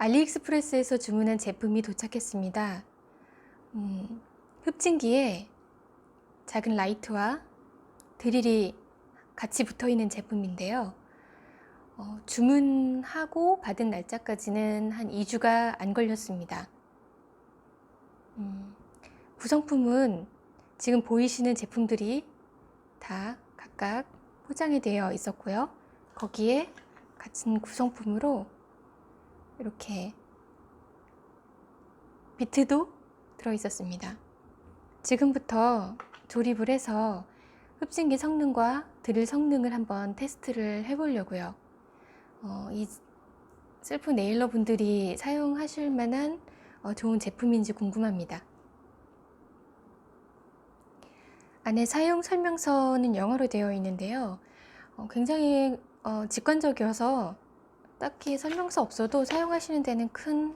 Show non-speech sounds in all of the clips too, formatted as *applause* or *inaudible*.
알리익스프레스에서 주문한 제품이 도착했습니다. 음, 흡진기에 작은 라이트와 드릴이 같이 붙어 있는 제품인데요. 어, 주문하고 받은 날짜까지는 한 2주가 안 걸렸습니다. 음, 구성품은 지금 보이시는 제품들이 다 각각 포장이 되어 있었고요. 거기에 같은 구성품으로 이렇게 비트도 들어 있었습니다. 지금부터 조립을 해서 흡진기 성능과 드릴 성능을 한번 테스트를 해보려고요. 어, 이 셀프 네일러 분들이 사용하실 만한 어, 좋은 제품인지 궁금합니다. 안에 사용 설명서는 영어로 되어 있는데요. 어, 굉장히 어, 직관적이어서 딱히 설명서 없어도 사용하시는 데는 큰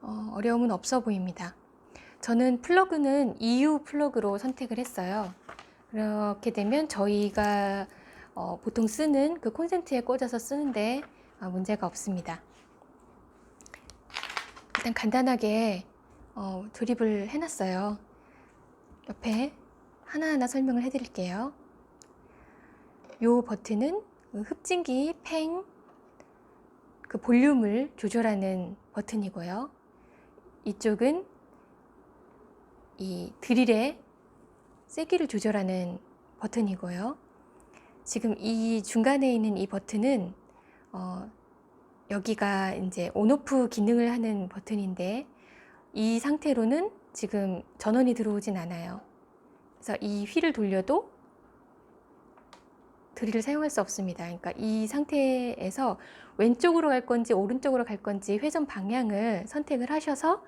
어, 어려움은 없어 보입니다. 저는 플러그는 EU 플러그로 선택을 했어요. 그렇게 되면 저희가 어, 보통 쓰는 그 콘센트에 꽂아서 쓰는데 어, 문제가 없습니다. 일단 간단하게 어, 조립을 해놨어요. 옆에 하나하나 설명을 해드릴게요. 이 버튼은 그 흡진기 팽, 그 볼륨을 조절하는 버튼이고요. 이쪽은 이 드릴의 세기를 조절하는 버튼이고요. 지금 이 중간에 있는 이 버튼은 어, 여기가 이제 온오프 기능을 하는 버튼인데 이 상태로는 지금 전원이 들어오진 않아요. 그래서 이 휠을 돌려도 드릴을 사용할 수 없습니다. 그러니까 이 상태에서 왼쪽으로 갈 건지 오른쪽으로 갈 건지 회전 방향을 선택을 하셔서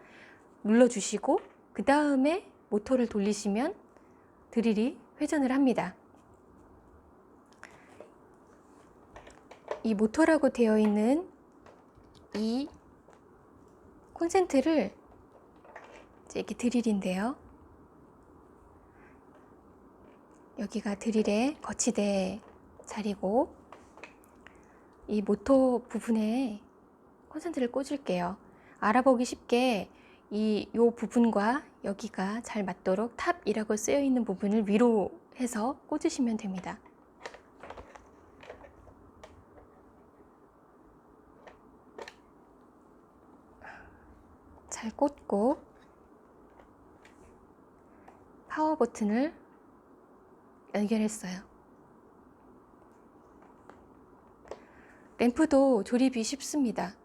눌러주시고 그 다음에 모터를 돌리시면 드릴이 회전을 합니다. 이 모터라고 되어 있는 이 콘센트를 이제 이렇게 드릴인데요. 여기가 드릴의 거치대 자리고 이 모터 부분에 콘센트를 꽂을게요. 알아보기 쉽게 이 요 부분과 여기가 잘 맞도록 탑이라고 쓰여 있는 부분을 위로 해서 꽂으시면 됩니다. 잘 꽂고 파워 버튼을 연결했어요. 램프도 조립이 쉽습니다.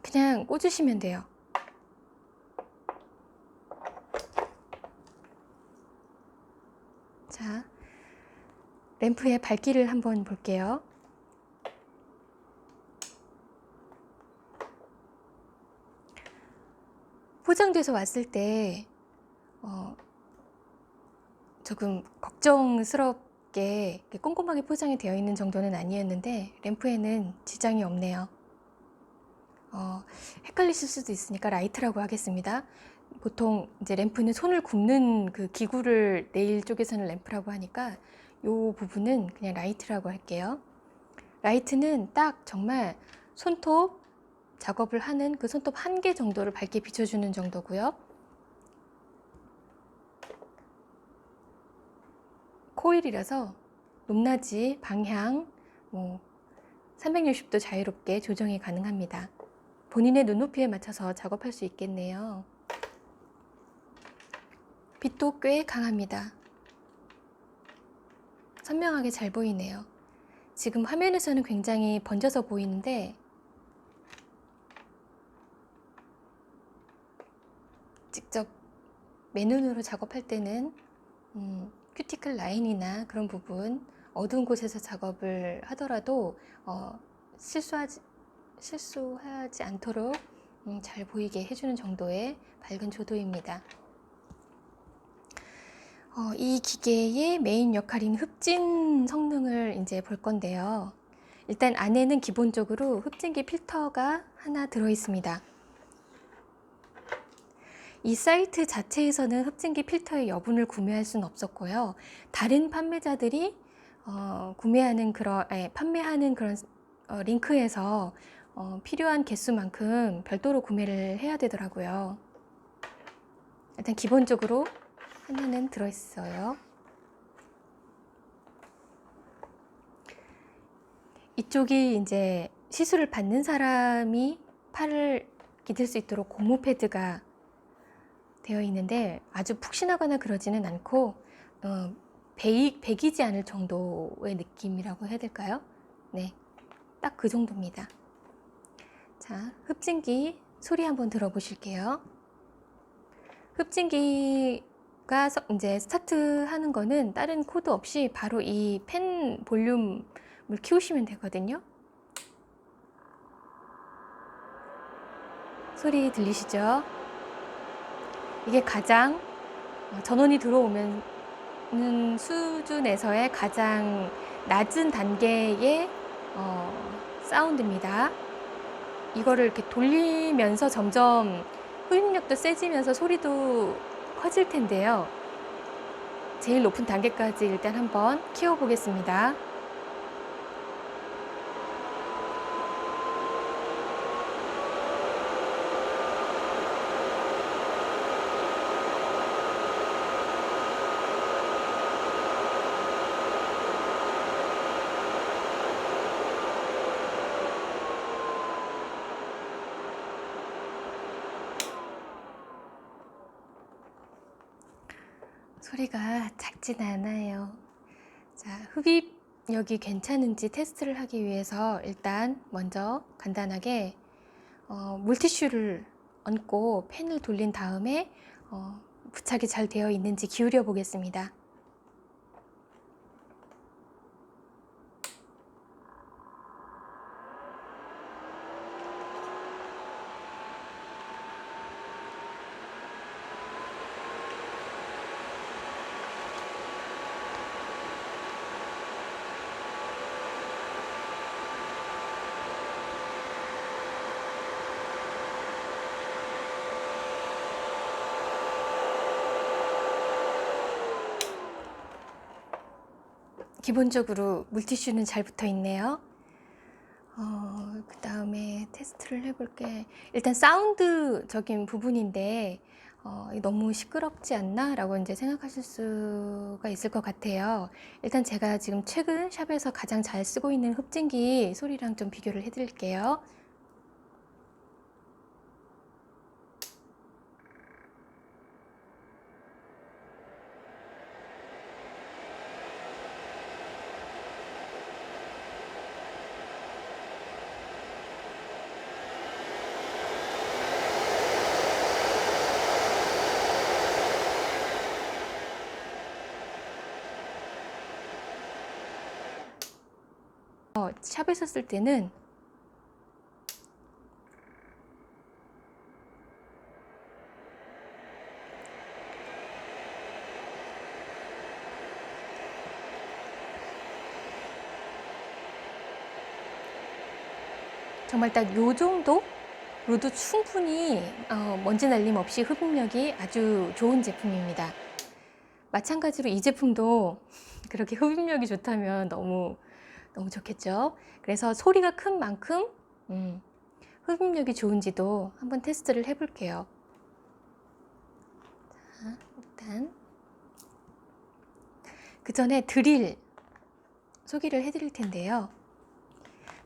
그냥 꽂으시면 돼요. 자, 램프의 밝기를 한번 볼게요. 포장돼서 왔을 때 어, 조금 걱정스럽게 꼼꼼하게 포장이 되어 있는 정도는 아니었는데 램프에는 지장이 없네요. 어, 헷갈리실 수도 있으니까 라이트라고 하겠습니다. 보통 이제 램프는 손을 굽는 그 기구를 네일 쪽에서는 램프라고 하니까 이 부분은 그냥 라이트라고 할게요. 라이트는 딱 정말 손톱 작업을 하는 그 손톱 한 개 정도를 밝게 비춰주는 정도고요. 코일이라서 높낮이, 방향, 뭐 360도 자유롭게 조정이 가능합니다. 본인의 눈높이에 맞춰서 작업할 수 있겠네요. 빛도 꽤 강합니다. 선명하게 잘 보이네요. 지금 화면에서는 굉장히 번져서 보이는데 직접 맨눈으로 작업할 때는 음, 큐티클 라인이나 그런 부분 어두운 곳에서 작업을 하더라도 어, 실수하지, 실수하지 않도록 음, 잘 보이게 해주는 정도의 밝은 조도입니다. 어, 이 기계의 메인 역할인 흡진 성능을 이제 볼 건데요. 일단 안에는 기본적으로 흡진기 필터가 하나 들어 있습니다. 이 사이트 자체에서는 흡진기 필터의 여분을 구매할 수는 없었고요. 다른 판매자들이 어, 구매하는 그런 아니, 판매하는 그런 어, 링크에서 어, 필요한 개수만큼 별도로 구매를 해야 되더라고요. 일단 기본적으로 하나는 들어있어요. 이쪽이 이제 시술을 받는 사람이 팔을 기댈 수 있도록 고무 패드가 되어 있는데 아주 푹신하거나 그러지는 않고 어, 배, 배기지 않을 정도의 느낌이라고 해야 될까요? 네, 딱 그 정도입니다. 자, 흡진기 소리 한번 들어보실게요. 흡진기가 서- 이제 스타트 하는 거는 다른 코드 없이 바로 이 펜 볼륨을 키우시면 되거든요. 소리 들리시죠? 이게 가장 어, 전원이 들어오면 는 수준에서의 가장 낮은 단계의 어, 사운드입니다. 이거를 이렇게 돌리면서 점점 흡입력도 세지면서 소리도 커질 텐데요. 제일 높은 단계까지 일단 한번 키워보겠습니다. 소리가 작진 않아요. 자, 흡입력이 괜찮은지 테스트를 하기 위해서 일단 먼저 간단하게 어, 물티슈를 얹고 펜을 돌린 다음에 어, 부착이 잘 되어 있는지 기울여 보겠습니다. 기본적으로 물티슈는 잘 붙어 있네요. 어, 그 다음에 테스트를 해볼게. 일단 사운드적인 부분인데, 어, 너무 시끄럽지 않나? 라고 이제 생각하실 수가 있을 것 같아요. 일단 제가 지금 최근 샵에서 가장 잘 쓰고 있는 흡진기 소리랑 좀 비교를 해드릴게요. 어, 샵에서 쓸 때는 정말 딱 요 정도 로도 충분히 어, 먼지 날림 없이 흡입력이 아주 좋은 제품입니다. 마찬가지로 이 제품도 그렇게 흡입력이 좋다면 너무 너무 좋겠죠. 그래서 소리가 큰 만큼 음, 흡입력이 좋은지도 한번 테스트를 해볼게요. 자, 일단 그 전에 드릴 소개를 해드릴 텐데요.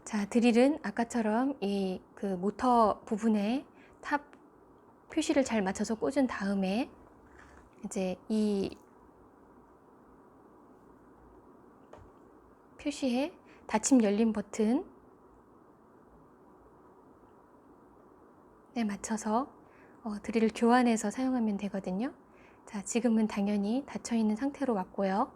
자, 드릴은 아까처럼 이 그 모터 부분에 탑 표시를 잘 맞춰서 꽂은 다음에 이제 이 표시에 닫힘 열림 버튼 에 맞춰서 어, 드릴을 교환해서 사용하면 되거든요. 자, 지금은 당연히 닫혀 있는 상태로 왔고요.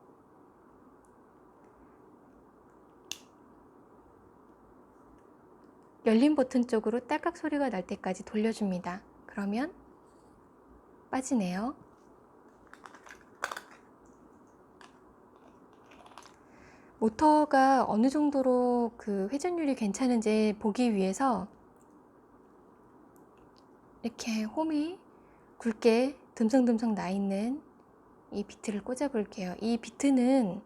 열림 버튼 쪽으로 딸깍 소리가 날 때까지 돌려줍니다. 그러면 빠지네요. 모터가 어느 정도로 그 회전율이 괜찮은지 보기 위해서 이렇게 홈이 굵게 듬성듬성 나 있는 이 비트를 꽂아 볼게요. 이 비트는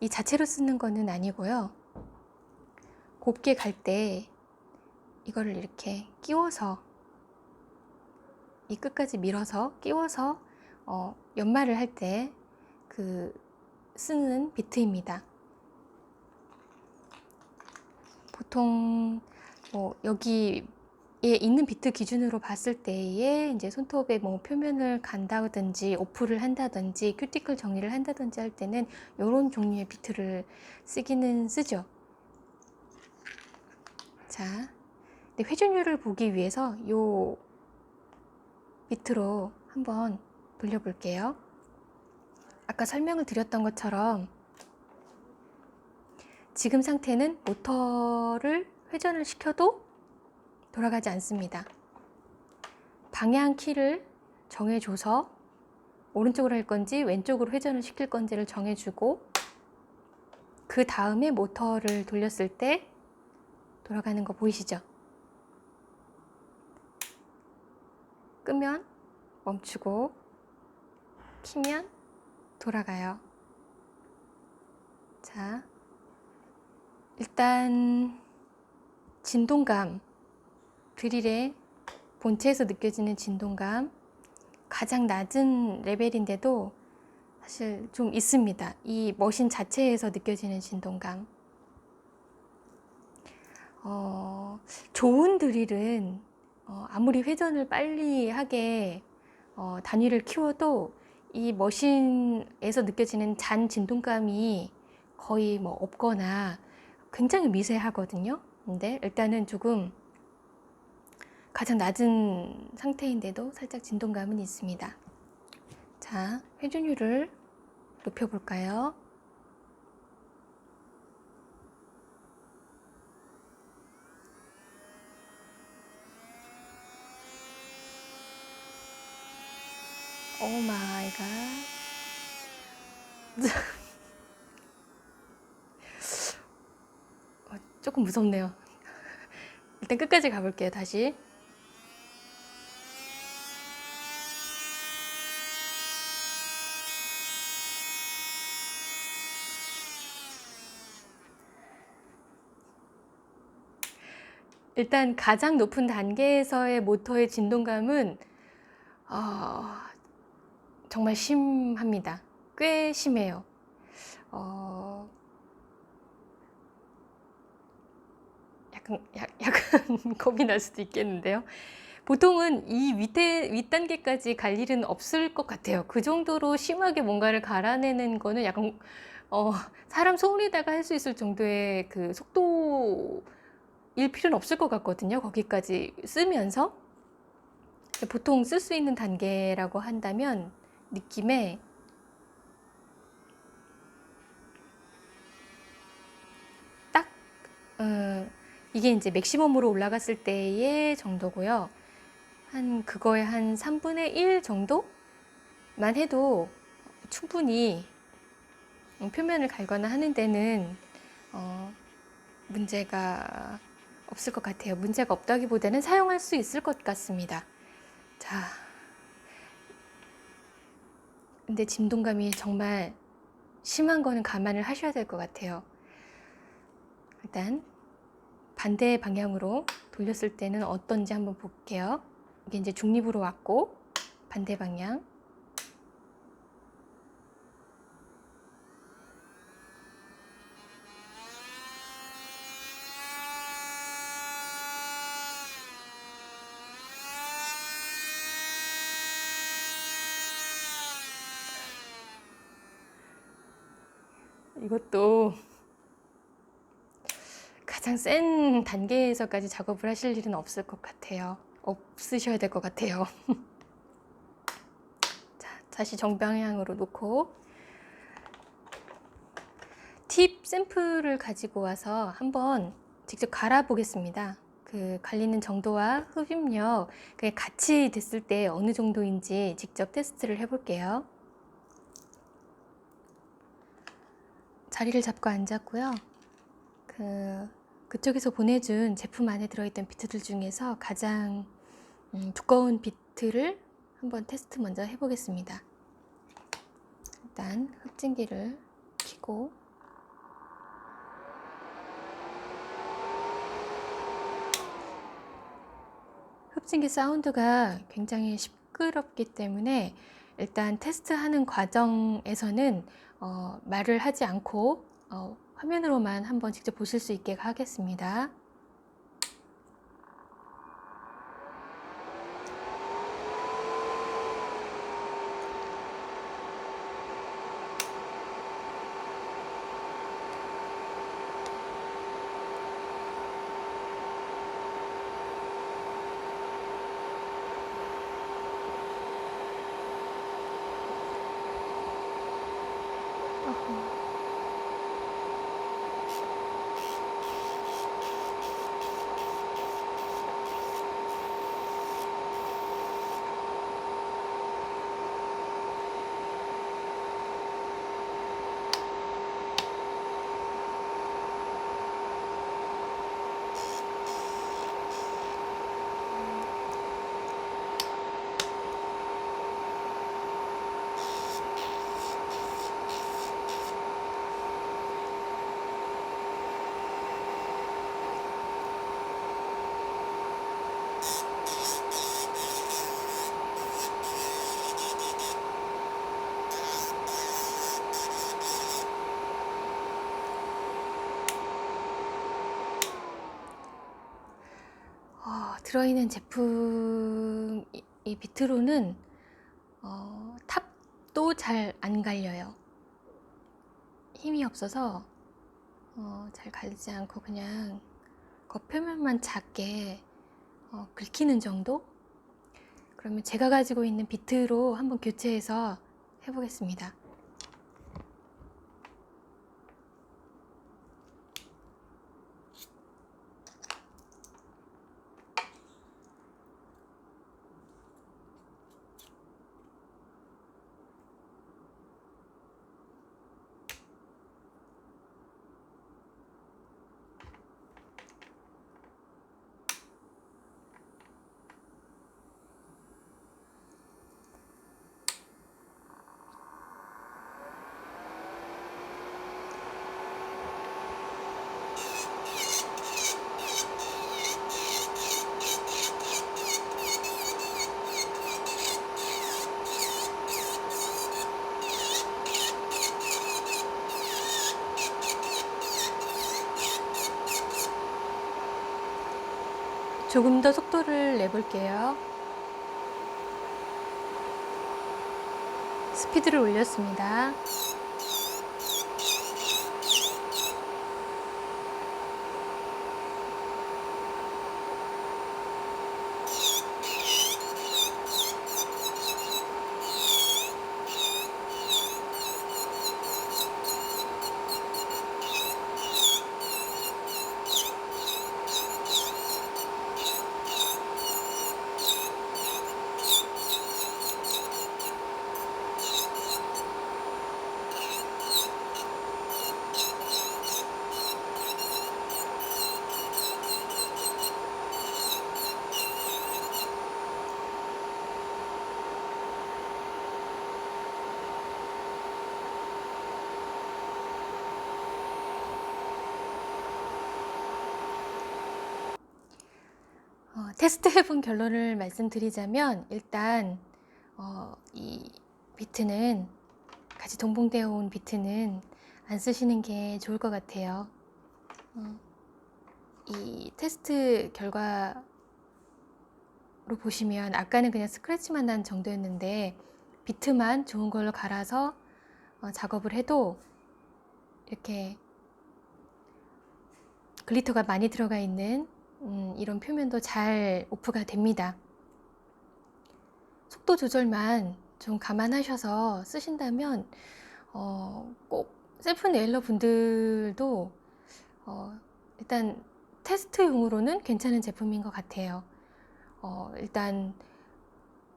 이 자체로 쓰는 거는 아니고요. 곱게 갈 때 이거를 이렇게 끼워서 이 끝까지 밀어서 끼워서 어, 연말을 할때 그 쓰는 비트입니다. 보통 뭐 여기에 있는 비트 기준으로 봤을 때에 이제 손톱에 뭐 표면을 간다든지 오프를 한다든지 큐티클 정리를 한다든지 할 때는 이런 종류의 비트를 쓰기는 쓰죠. 자, 근데 회전율을 보기 위해서 요 비트로 한번 돌려볼게요. 아까 설명을 드렸던 것처럼 지금 상태는 모터를 회전을 시켜도 돌아가지 않습니다. 방향 키를 정해줘서 오른쪽으로 할 건지 왼쪽으로 회전을 시킬 건지를 정해주고 그 다음에 모터를 돌렸을 때 돌아가는 거 보이시죠? 끄면 멈추고 키면 돌아가요. 자, 일단 진동감 드릴의 본체에서 느껴지는 진동감 가장 낮은 레벨인데도 사실 좀 있습니다. 이 머신 자체에서 느껴지는 진동감. 어, 좋은 드릴은 어, 아무리 회전을 빨리 하게 어, 단위를 키워도 이 머신에서 느껴지는 잔 진동감이 거의 뭐 없거나 굉장히 미세하거든요. 근데 일단은 조금 가장 낮은 상태인데도 살짝 진동감은 있습니다. 자, 회전율을 높여볼까요? 오 마이 갓. 어, 조금 무섭네요. 일단 끝까지 가볼게요, 다시. 일단 가장 높은 단계에서의 모터의 진동감은 어, 정말 심합니다. 꽤 심해요. 어, 약간, 약, 약간 *laughs* 겁이 날 수도 있겠는데요. 보통은 이 밑에, 윗단계까지 갈 일은 없을 것 같아요. 그 정도로 심하게 뭔가를 갈아내는 거는 약간, 어, 사람 소리다가 할 수 있을 정도의 그 속도일 필요는 없을 것 같거든요. 거기까지 쓰면서. 보통 쓸 수 있는 단계라고 한다면 느낌에 딱 어, 이게 이제 맥시멈으로 올라갔을 때의 정도고요. 한 그거의 한 3분의 1 정도만 해도 충분히 표면을 갈거나 하는 데는 어, 문제가 없을 것 같아요. 문제가 없다기보다는 사용할 수 있을 것 같습니다. 자, 근데 진동감이 정말 심한 거는 감안을 하셔야 될 것 같아요. 일단 반대 방향으로 돌렸을 때는 어떤지 한번 볼게요. 이게 이제 중립으로 왔고 반대 방향. 이것도 가장 센 단계에서까지 작업을 하실 일은 없을 것 같아요. 없으셔야 될 것 같아요. *laughs* 자, 다시 정방향으로 놓고 팁 샘플을 가지고 와서 한번 직접 갈아 보겠습니다. 그 갈리는 정도와 흡입력 그게 같이 됐을 때 어느 정도인지 직접 테스트를 해볼게요. 자리를 잡고 앉았고요. 그, 그쪽에서 보내준 제품 안에 들어있던 비트들 중에서 가장 음, 두꺼운 비트를 한번 테스트 먼저 해보겠습니다. 일단 흡진기를 키고 흡진기 사운드가 굉장히 시끄럽기 때문에 일단 테스트하는 과정에서는 어, 말을 하지 않고 어, 화면으로만 한번 직접 보실 수 있게 하겠습니다. 어허. 어, 들어있는 제품 이, 이 비트로는 어, 탑도 잘 안 갈려요. 힘이 없어서 어, 잘 갈리지 않고 그냥 겉표면만 작게 어, 긁히는 정도? 그러면 제가 가지고 있는 비트로 한번 교체해서 해보겠습니다. 조금 더 속도를 내볼게요. 스피드를 올렸습니다. 테스트 해본 결론을 말씀드리자면 일단 어, 이 비트는 같이 동봉되어 온 비트는 안 쓰시는 게 좋을 것 같아요. 어, 이 테스트 결과로 보시면 아까는 그냥 스크래치만 난 정도였는데 비트만 좋은 걸로 갈아서 어, 작업을 해도 이렇게 글리터가 많이 들어가 있는 음, 이런 표면도 잘 오프가 됩니다. 속도 조절만 좀 감안하셔서 쓰신다면 어, 꼭 셀프 네일러 분들도 어, 일단 테스트용으로는 괜찮은 제품인 것 같아요. 어, 일단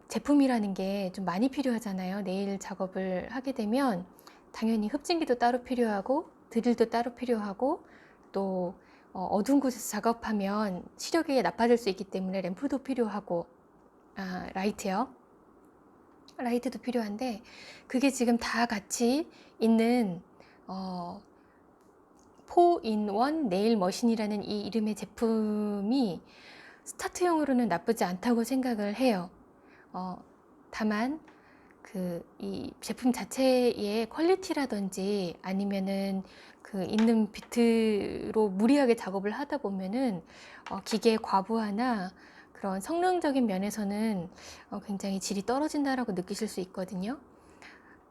제품이라는 게 좀 많이 필요하잖아요. 네일 작업을 하게 되면 당연히 흡진기도 따로 필요하고 드릴도 따로 필요하고 또 어, 어두운 곳에서 작업하면 시력이 나빠질 수 있기 때문에 램프도 필요하고 아, 라이트요. 라이트도 필요한데 그게 지금 다 같이 있는 어, 4in1 네일 머신이라는 이 이름의 제품이 스타트용으로는 나쁘지 않다고 생각을 해요. 어, 다만 그 이 제품 자체의 퀄리티라든지 아니면은 그 있는 비트로 무리하게 작업을 하다 보면은 어, 기계의 과부하나 그런 성능적인 면에서는 어, 굉장히 질이 떨어진다라고 느끼실 수 있거든요.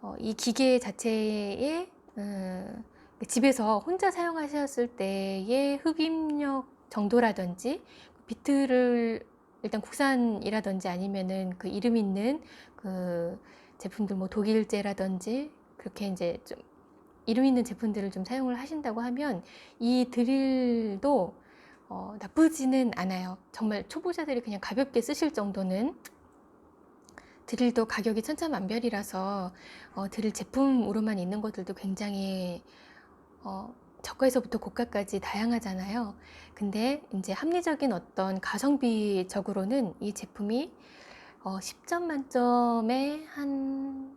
어, 이 기계 자체의 음, 집에서 혼자 사용하셨을 때의 흡입력 정도라든지 비트를 일단 국산이라든지 아니면은 그 이름 있는 그 제품들 뭐 독일제라든지 그렇게 이제 좀 이름 있는 제품들을 좀 사용을 하신다고 하면 이 드릴도 어, 나쁘지는 않아요. 정말 초보자들이 그냥 가볍게 쓰실 정도는 드릴도 가격이 천차만별이라서 어, 드릴 제품으로만 있는 것들도 굉장히 어, 저가에서부터 고가까지 다양하잖아요. 근데 이제 합리적인 어떤 가성비적으로는 이 제품이 어, 10점 만점에 한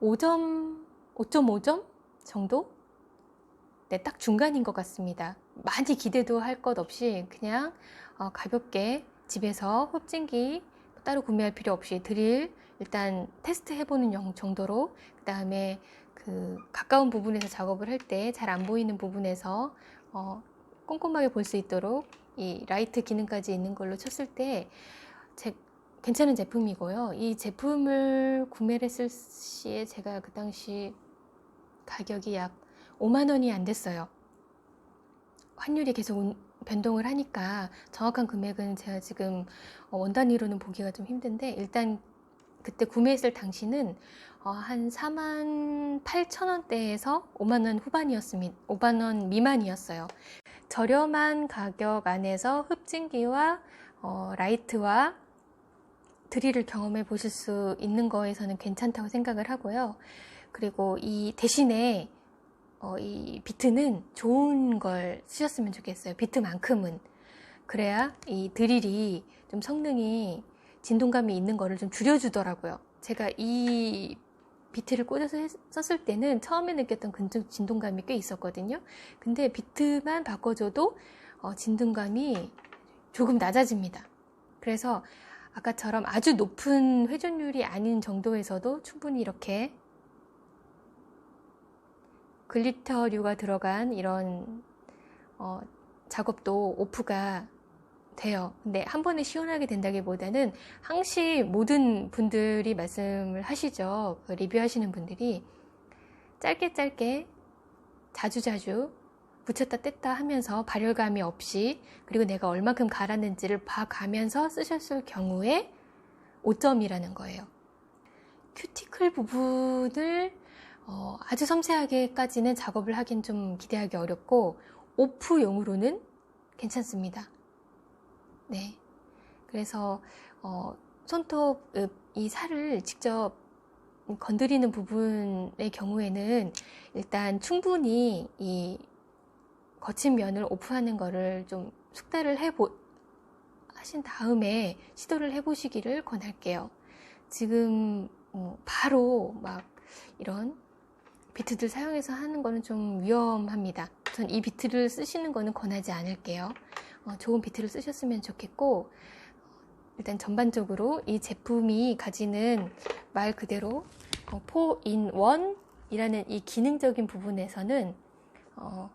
5점, 5.5점 정도? 네, 딱 중간인 것 같습니다. 많이 기대도 할 것 없이 그냥 어, 가볍게 집에서 흡진기 따로 구매할 필요 없이 드릴 일단 테스트 해보는 영- 정도로 그 다음에 그 가까운 부분에서 작업을 할 때 잘 안 보이는 부분에서 어, 꼼꼼하게 볼 수 있도록 이 라이트 기능까지 있는 걸로 쳤을 때 제, 괜찮은 제품이고요. 이 제품을 구매를 했을 시에 제가 그 당시 가격이 약 5만 원이 안 됐어요. 환율이 계속 운- 변동을 하니까 정확한 금액은 제가 지금 어, 원 단위로는 보기가 좀 힘든데 일단 그때 구매했을 당시는 어, 한 4만 8천 원대에서 5만 원 후반이었습니다. 5만 원 미만이었어요. 저렴한 가격 안에서 흡진기와 어, 라이트와 드릴을 경험해 보실 수 있는 거에서는 괜찮다고 생각을 하고요. 그리고 이 대신에 어, 이 비트는 좋은 걸 쓰셨으면 좋겠어요. 비트만큼은. 그래야 이 드릴이 좀 성능이 진동감이 있는 거를 좀 줄여주더라고요. 제가 이 비트를 꽂아서 했- 썼을 때는 처음에 느꼈던 근적 진동감이 꽤 있었거든요. 근데 비트만 바꿔줘도 어, 진동감이 조금 낮아집니다. 그래서 아까처럼 아주 높은 회전율이 아닌 정도에서도 충분히 이렇게 글리터류가 들어간 이런 어, 작업도 오프가 돼요. 근데 한 번에 시원하게 된다기보다는 항시 모든 분들이 말씀을 하시죠. 그 리뷰하시는 분들이 짧게 짧게 자주자주 붙였다 뗐다 하면서 발열감이 없이 그리고 내가 얼마큼 갈았는지를 봐가면서 쓰셨을 경우에 5점이라는 거예요. 큐티클 부분을 어, 아주 섬세하게까지는 작업을 하긴 좀 기대하기 어렵고 오프용으로는 괜찮습니다. 네. 그래서 어, 손톱 읍, 이 살을 직접 건드리는 부분의 경우에는 일단 충분히 이 거친 면을 오프하는 거를 좀 숙달을 해보 하신 다음에 시도를 해보시기를 권할게요. 지금 어, 바로 막 이런 비트들 사용해서 하는 거는 좀 위험합니다. 전 이 비트를 쓰시는 거는 권하지 않을게요. 어, 좋은 비트를 쓰셨으면 좋겠고 일단 전반적으로 이 제품이 가지는 말 그대로 어, 4in1이라는 이 기능적인 부분에서는 어,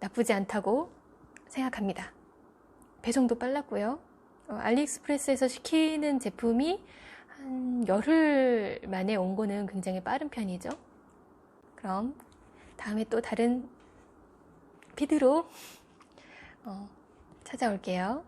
나쁘지 않다고 생각합니다. 배송도 빨랐고요. 어, 알리익스프레스에서 시키는 제품이 한 열흘 만에 온 거는 굉장히 빠른 편이죠. 그럼 다음에 또 다른 피드로 어, 찾아올게요.